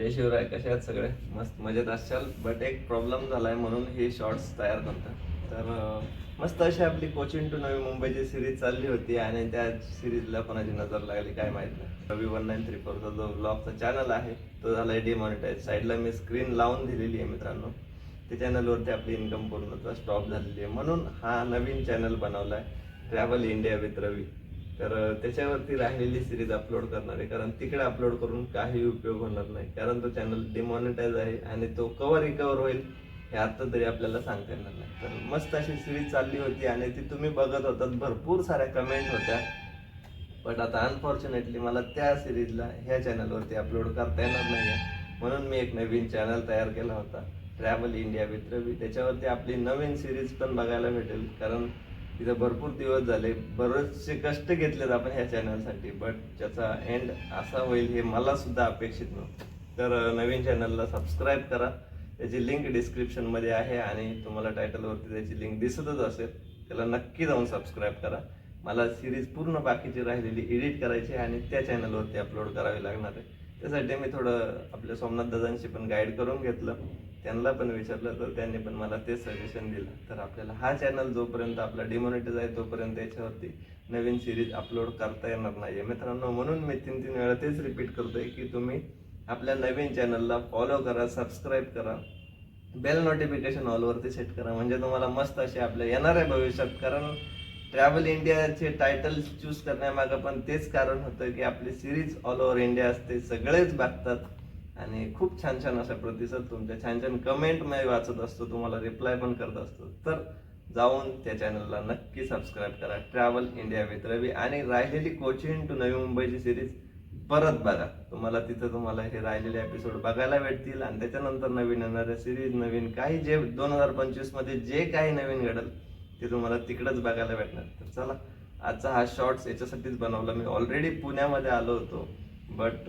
जय शिवराय कसे आहेत सगळे? मस्त मजेत असाल बट एक प्रॉब्लेम झालाय म्हणून हे शॉर्ट्स तयार करतात तर मस्त अशी आपली कोचिंग टू नवी मुंबईची सिरीज चालली होती आणि त्या सिरीजला कोणाची नजर लागली काय माहीत नाही. रवी वन नाईन थ्री फोरचा जो ब्लॉगचा चॅनल आहे तो झाला आहे डिमॉनिटाईज साईडला मी स्क्रीन लावून दिलेली आहे मित्रांनो. त्या चॅनलवरती आपली इन्कम पूर्णतः स्टॉप झालेली आहे. म्हणून हा नवीन चॅनल बनवला आहे ट्रॅव्हल इंडिया विथ रवी तर त्याच्यावरती राहिलेली सिरीज अपलोड करणार. आहे कारण तिकडे अपलोड करून काही उपयोग होणार नाही. कारण तो चॅनल डिमॉनिटाईज आहे आणि तो कवर रिकवर होईल हे आता तरी आपल्याला सांगता येणार नाही. तर मस्त अशी सिरीज चालली होती आणि ती तुम्ही बघत होतात. भरपूर साऱ्या कमेंट होत्या. बट आता अनफॉर्च्युनेटली मला त्या सिरीजला ह्या चॅनलवरती अपलोड करता येणार नाही आहे म्हणून मी एक नवीन चॅनल तयार केला होता. ट्रॅव्हल इंडिया विथ रवी त्याच्यावरती आपली नवीन सिरीज पण बघायला भेटेल. कारण तिथं भरपूर दिवस झाले. बरेचसे कष्ट घेतलेत आपण ह्या चॅनलसाठी बट त्याचा एंड असा होईल हे मला सुद्धा अपेक्षित नव्हतं. तर नवीन चॅनलला सबस्क्राईब करा. त्याची लिंक डिस्क्रिप्शनमध्ये आहे आणि तुम्हाला टायटलवरती त्याची लिंक दिसतच असेल त्याला नक्की जाऊन सबस्क्राईब करा. मला सिरीज पूर्ण बाकीची राहिलेली एडिट करायची आहे आणि त्या चॅनलवरती अपलोड करावी लागणार आहे. त्यासाठी मी थोडं आपल्या सोमनाथ दादांशी पण गाईड करून घेतलं. त्यांना पण विचारलं तर त्यांनी पण मला तेच सजेशन दिलं. तर आपल्याला हा चॅनल जोपर्यंत आपला डिमॉनिटाईज आहे तोपर्यंत याच्यावरती नवीन सिरीज अपलोड करता येणार नाही मित्रांनो म्हणून मी तीन तीन वेळा तेच रिपीट करतोय की तुम्ही आपल्या नवीन चॅनलला फॉलो करा सबस्क्राईब करा. बेल नोटिफिकेशन ऑलवरती सेट करा. म्हणजे तुम्हाला मस्त असे आपल्या आहे भविष्यात कारण ट्रॅव्हल इंडियाचे टायटल चूज करण्यामागं पण तेच कारण होतं की आपली सिरीज ऑल ओव्हर इंडिया असते सगळेच बघतात. आणि खूप छान छान असा प्रतिसाद तुमच्या छान छान कमेंट मी वाचत असतो तुम्हाला रिप्लाय पण करत असतो. तर जाऊन त्या चॅनलला नक्की सबस्क्राईब करा. ट्रॅव्हल इंडिया विथ रवी आणि राहिलेली कोचिंग टू नवी मुंबईची सिरीज परत बघा. तुम्हाला तिथं तुम्हाला हे राहिलेले एपिसोड बघायला भेटतील. आणि त्याच्यानंतर नवीन येणाऱ्या सिरीज नवीन काही जे दोन हजार पंचवीसमध्ये जे काही नवीन घडेल ते तुम्हाला तिकडंच बघायला भेटणार. तर चला आजचा हा शॉर्ट्स याच्यासाठीच बनवला. मी ऑलरेडी पुण्यामध्ये आलो होतो. बट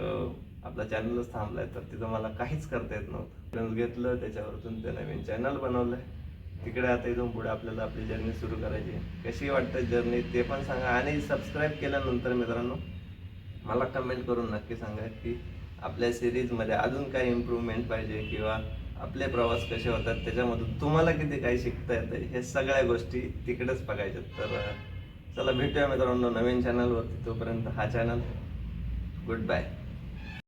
आपला चॅनलच थांबलाय तर तिथं मला काहीच करता येत नव्हतं. घेतलं त्याच्यावरतून ते नवीन चॅनल बनवलंय. तिकडे आता इथून पुढे आपल्याला आपली जर्नी सुरू करायची कशी वाटते जर्नी ते पण सांगा. आणि सबस्क्राईब केल्यानंतर मित्रांनो मला कमेंट करून नक्की सांगा की आपल्या सिरीजमध्ये अजून काही इम्प्रूव्हमेंट पाहिजे किंवा आपले प्रवास कसे होतात त्याच्यामधून तुम्हाला किती काही शिकता येतं हे सगळ्या गोष्टी तिकडेच बघायच्यात तर चला भेटूया मित्रांनो नवीन चॅनलवरती तोपर्यंत हा चॅनल गुड बाय